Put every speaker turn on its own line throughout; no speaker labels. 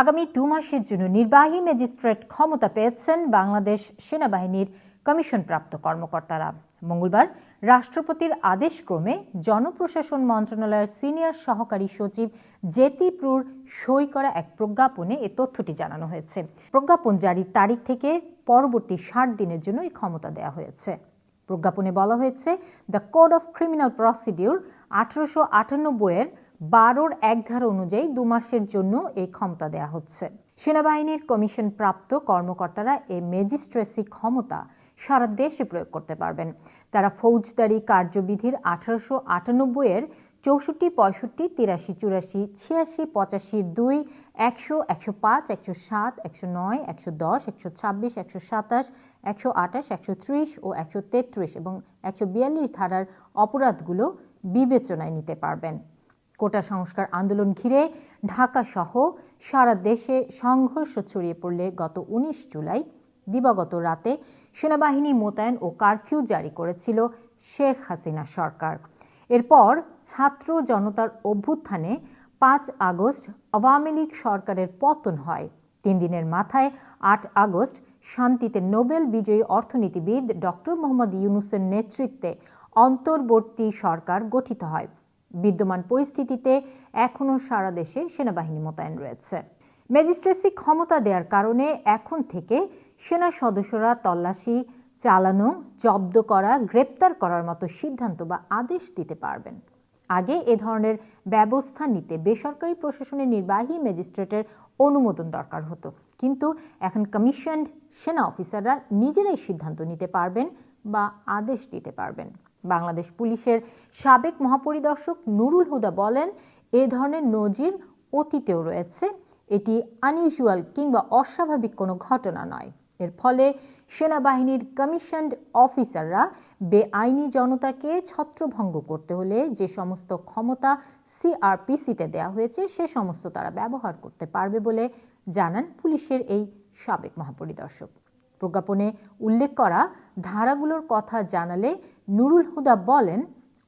আগামী দু মাসের জন্য নির্বাহী ম্যাজিস্ট্রেট ক্ষমতা পেয়েছেন বাংলাদেশ সেনাবাহিনীর কমিশনপ্রাপ্ত কর্মকর্তারা। মঙ্গলবার রাষ্ট্রপতির আদেশক্রমে জনপ্রশাসন মন্ত্রণালয়ের সিনিয়র সহকারী সচিব জেতিপ্রুর সই করা এক প্রজ্ঞাপনে এ তথ্যটি জানানো হয়েছে। প্রজ্ঞাপন জারির তারিখ থেকে পরবর্তী ষাট দিনের জন্য এই ক্ষমতা দেওয়া হয়েছে। প্রজ্ঞাপনে বলা হয়েছে, the code of criminal procedure আঠারোশো আটানব্বই এর বারোর এক ধারা অনুযায়ী দু মাসের জন্য এই ক্ষমতা দেওয়া হচ্ছে। সেনাবাহিনীর কমিশন প্রাপ্ত কর্মকর্তারা এই ম্যাজিস্ট্রেসি ক্ষমতা সারা দেশে প্রয়োগ করতে পারবেন। তারা ফৌজদারি কার্যবিধির আঠারোশো আটানব্বই এর চৌষট্টি, পঁয়ষট্টি, তিরাশি, চুরাশি, ছিয়াশি, পঁচাশি, দুই, একশো একশো পাঁচ, একশো সাত, একশো নয়, একশো দশ, একশো ছাব্বিশ, একশো সাতাশ, একশো আঠাশ, একশো ত্রিশ ও একশো তেত্রিশ এবং একশো বিয়াল্লিশ ধারার অপরাধগুলো বিবেচনায় নিতে পারবেন। কোটা সংস্কার আন্দোলন ঘিরে ঢাকা সহ সারা দেশে সংঘর্ষ ছড়িয়ে পড়লে গত উনিশ জুলাই দিবাগত রাতে সেনাবাহিনী মোতায়েন ও কারফিউ জারি করেছিল শেখ হাসিনা সরকার। এরপর ছাত্র জনতার অভ্যুত্থানে পাঁচ আগস্ট আওয়ামী লীগ সরকারের পতন হয়। তিন দিনের মাথায় আট আগস্ট শান্তিতে নোবেল বিজয়ী অর্থনীতিবিদ ডক্টর মোহাম্মদ ইউনুসের নেতৃত্বে অন্তর্বর্তী সরকার গঠিত হয়। বিদ্যমান পরিস্থিতিতে এখনও সারা দেশে সেনাবাহিনী মোতায়েন রয়েছে। ম্যাজিস্ট্রেসি ক্ষমতা দেওয়ার কারণে এখন থেকে সেনা সদস্যরা তল্লাশি, চালানো, জব্দ করা, গ্রেপ্তার করার মতো সিদ্ধান্ত বা আদেশ দিতে পারবেন। আগে এ ধরনের ব্যবস্থা নিতে বেসরকারি প্রশাসনের নির্বাহী ম্যাজিস্ট্রেটের অনুমোদন দরকার হতো। কিন্তু এখন কমিশনড সেনা অফিসাররা নিজেরাই সিদ্ধান্ত নিতে পারবেন বা আদেশ দিতে পারবেন। বাংলাদেশ পুলিশের সাবেক মহাপরিদর্শক নুরুল হুদা বলেন, এ ধরনের নজির অতীতেও রয়েছে। এটি আনইউজুয়াল কিংবা অস্বাভাবিক কোনো ঘটনা নয়। এর ফলে সেনাবাহিনীর কমিশনড অফিসাররা বেআইনি জনতাকে ছত্রভঙ্গ করতে হলে যে সমস্ত ক্ষমতা সিআরপিসিতে দেওয়া হয়েছে, সে সমস্ত তারা ব্যবহার করতে পারবে বলে জানান পুলিশের এই সাবেক মহাপরিদর্শক। প্রজ্ঞাপনে উল্লেখ করা ধারাগুলোর কথা জানালে নুরুল হুদা বলেন,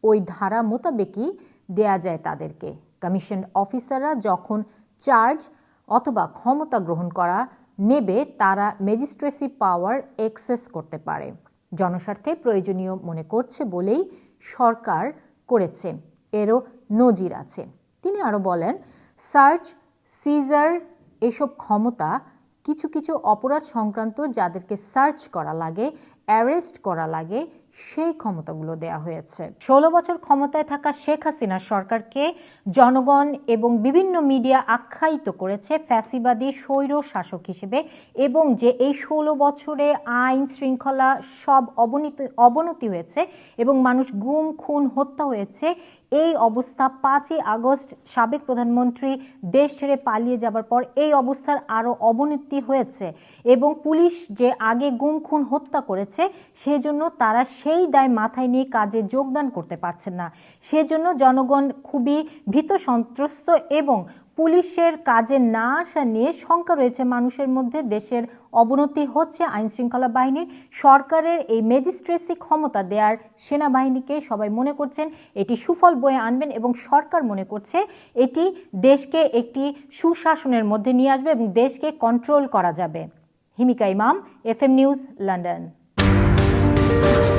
ওই ধারা মোতাবেকই দেয়া যায় তাদেরকে। কমিশন অফিসাররা যখন চার্জ অথবা ক্ষমতা গ্রহণ করা নেবে, তারা ম্যাজিস্ট্রেসি পাওয়ার এক্সেস করতে পারে। জনস্বার্থে প্রয়োজনীয় মনে করছে বলেই সরকার করেছে। এরও নজির আছে। তিনি আরও বলেন, সার্চ, সিজার এসব ক্ষমতা কিছু কিছু অপরাধ সংক্রান্ত যাদেরকে সার্চ করা লাগে অ্যারেস্ট করা লাগে সেই ক্ষমতাগুলো দেয়া হয়েছে। ষোলো বছর ক্ষমতায় থাকা শেখ হাসিনার সরকারকে জনগণ এবং বিভিন্ন মিডিয়া আখ্যায়িত করেছে ফ্যাসিবাদী স্বৈর শাসক হিসেবে এবং যে এই ষোলো বছরে আইন শৃঙ্খলা সব অবনতি অবনতি হয়েছে এবং মানুষ গুম, খুন, হত্যা হয়েছে, এই অবস্থা পাঁচই আগস্ট সাবেক প্রধানমন্ত্রী দেশ ছেড়ে পালিয়ে যাবার পর এই অবস্থার আরও অবনতি হয়েছে এবং পুলিশ যে আগে গুম, খুন, হত্যা করেছে সেজন্য তারা সেই দায় মাথায় নিয়ে কাজে যোগদান করতে পারছেন না। সেজন্য জনগণ খুবই ভীত, সন্ত্রস্ত এবং পুলিশের কাজে না আসা নিয়ে শঙ্কা রয়েছে মানুষের মধ্যে। দেশের অবনতি হচ্ছে আইন শৃঙ্খলা বাহিনীর। সরকারের এই ম্যাজিস্ট্রেসি ক্ষমতা দেওয়ার সেনাবাহিনীকে সবাই মনে করছেন এটি সুফল বয়ে আনবেন এবং সরকার মনে করছে এটি দেশকে একটি সুশাসনের মধ্যে নিয়ে আসবে এবং দেশকে কন্ট্রোল করা যাবে। Himika Imam F M news, London. Thank you.